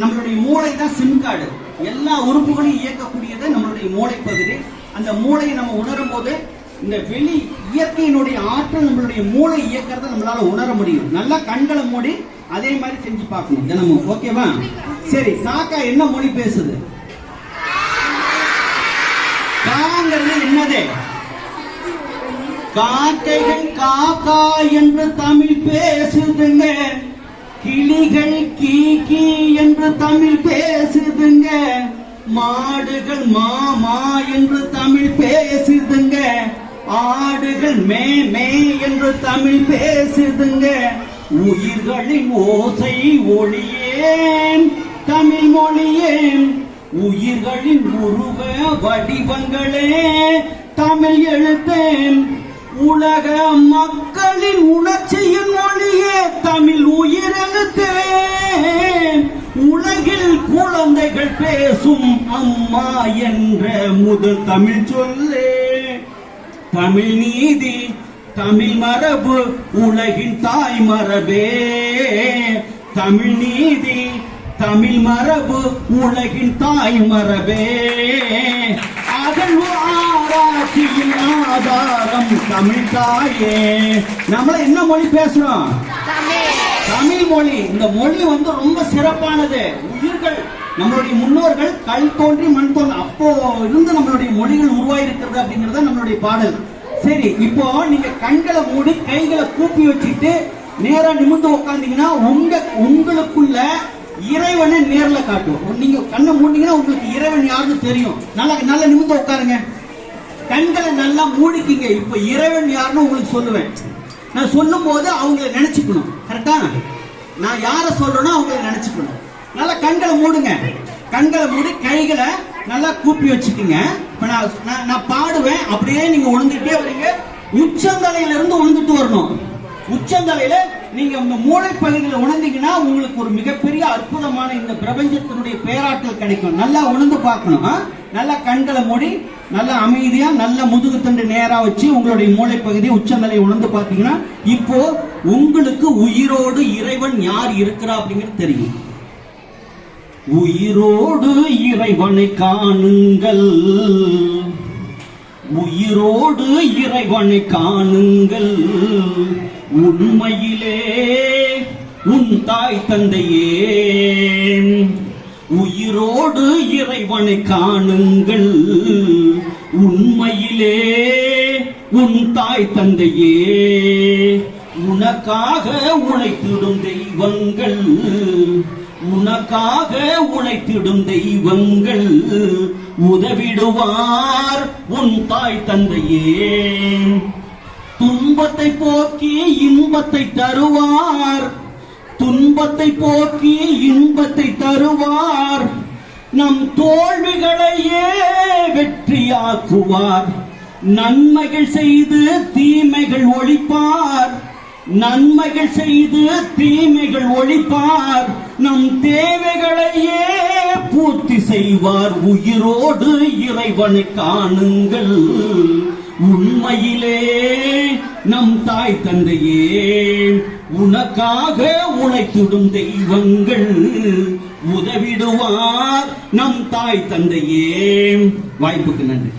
நம்மளுடைய மூளை தான் சிம் கார்டு எல்லா உறுப்புகளையும் இயக்கக்கூடியது நம்மளுடைய மூளை பகுதி. அந்த மூளையை நம்ம உணரும் போது இந்த வெளி இயற்கையினுடைய ஆற்றல் நம்மளுடைய மூளை இயக்கிறத நம்மளால உணர முடியும். நல்லா கண்களை மூடி அதே மாதிரி செஞ்சு பார்க்கணும். தினமும். ஓகேவா சரி சாக்கா என்ன மொழி பேசுது? காங்கிறது என்னது? காக்கைகள் காக்கா என்று தமிழ் பேசுதுங்க. கிளிகள் கீ கீ என்று தமிழ் பேசுதுங்க. மாடுகள் மாமா என்று தமிழ் பேசுதுங்க. ஆடுகள் மே மே என்று தமிழ் பேசுதுங்க. உயிர்களின் ஓசை ஒளியேன் தமிழ் மொழியேன். உயிர்களின் உருவ வடிவங்களே தமிழ் எழுத்தேன். உலக மக்களின் உணர்ச்சியின் மொழியே தமிழ் உயிரெழுத்தேன். உலகில் குழந்தைகள் பேசும் அம்மா என்ற முதல் தமிழ் சொல்லே. தமிழ் நீதி தமிழ் மரபு உலகின் தாய் மரபே. தமிழ் நீதி தமிழ் மரபு உலகின் தாய் மரபே. அதன் ஆராய்ச்சியில் ஆதாரம் தமிழ் தாயே நம்மள என்ன மொழி பேசுறோம்? தமிழ் மொழி. இந்த மொழி வந்து ரொம்ப சிறப்பானது. உயிர்கள் நம்மளுடைய முன்னோர்கள் கல் தோன்றி மண் தோன்றி அப்போ இருந்து நம்மளுடைய மொழிகள் உருவாயிருக்கிறது அப்படிங்கறத நம்மளுடைய பாடல். சரி இப்போ நீங்க கண்களை மூடி கைகளை கூப்பி வச்சுட்டு நேரா நிமிர்ந்து உட்காந்தீங்கன்னா உங்க உங்களுக்குள்ள இறைவனை நேர்ல காட்டும் நீங்க கண்ணை மூடிங்கன்னா உங்களுக்கு இறைவன் யாருன்னு தெரியும். நல்லா நல்லா நிமிர்ந்து உட்காருங்க கண்களை நல்லா மூடிக்கிங்க. இப்ப இறைவன் யாருன்னு உங்களுக்கு சொல்லுவேன். நான் சொல்லும் போது அவங்கள நினைச்சுக்கணும். கரெக்டா நான் யார சொல்றேனோ அவங்கள நினைச்சுக்கணும். நல்லா கண்களை மூடுங்க. கண்களை மூடி கைகளை நல்லா கூப்பி வச்சுக்கோங்க. இப்ப நான் நான்- நான் பாடுவேன். அப்படியே நீங்க உணர்ந்துட்டே வரீங்க. உச்சந்தலையில இருந்து உணர்ந்துட்டு வரணும். உச்சந்தலையில நீங்க உங்க மூளை பகுதியில் உணர்ந்தீங்கன்னா உங்களுக்கு ஒரு மிகப்பெரிய அற்புதமான இந்த பிரபஞ்சத்தினுடைய பேராற்றல் கிடைக்கும். நல்லா உணர்ந்து பார்க்கணும். நல்லா கண்களை மூடி நல்ல அமைதியா நல்ல முதுகு தண்டு நேரா வச்சு உங்களுடைய மூளை பகுதியை உச்சந்தலை உணர்ந்து பாத்தீங்கன்னா இப்போ உங்களுக்கு உயிரோடு இறைவன் யார் இருக்கிறா அப்படிங்கிறது தெரியும். உயிரோடு இறைவனை காணுங்கள். உயிரோடு இறைவனை காணுங்கள். உண்மையிலே உன் தாய் தந்தையே. உயிரோடு இறைவனை காணுங்கள். உண்மையிலே உன் தாய் தந்தையே. உனக்காக உழைத்திடும் தெய்வங்கள் உனக்காக உழைத்திடும் தெய்வங்கள் உதவிடுவார் உன் தாய் தந்தையே. துன்பத்தை போக்கி இன்பத்தை தருவார் துன்பத்தை போக்கி இன்பத்தை தருவார். நம் தோல்விகளை வெற்றியாக்குவார் நன்மைகள் செய்து தீமைகள் ஒழிப்பார். நன்மைகள் செய்து தீமைகள் ஒழிப்பார். நம் தேவைகளையே பூர்த்தி செய்வார் உயிரோடு இறைவனை காணுங்கள். உண்மையிலே நம் தாய் தந்தையே உனக்காக உழைத்திடும் தெய்வங்கள் உதவிடுவார் நம் தாய் தந்தையே. வாய்ப்புக்கு நன்றி.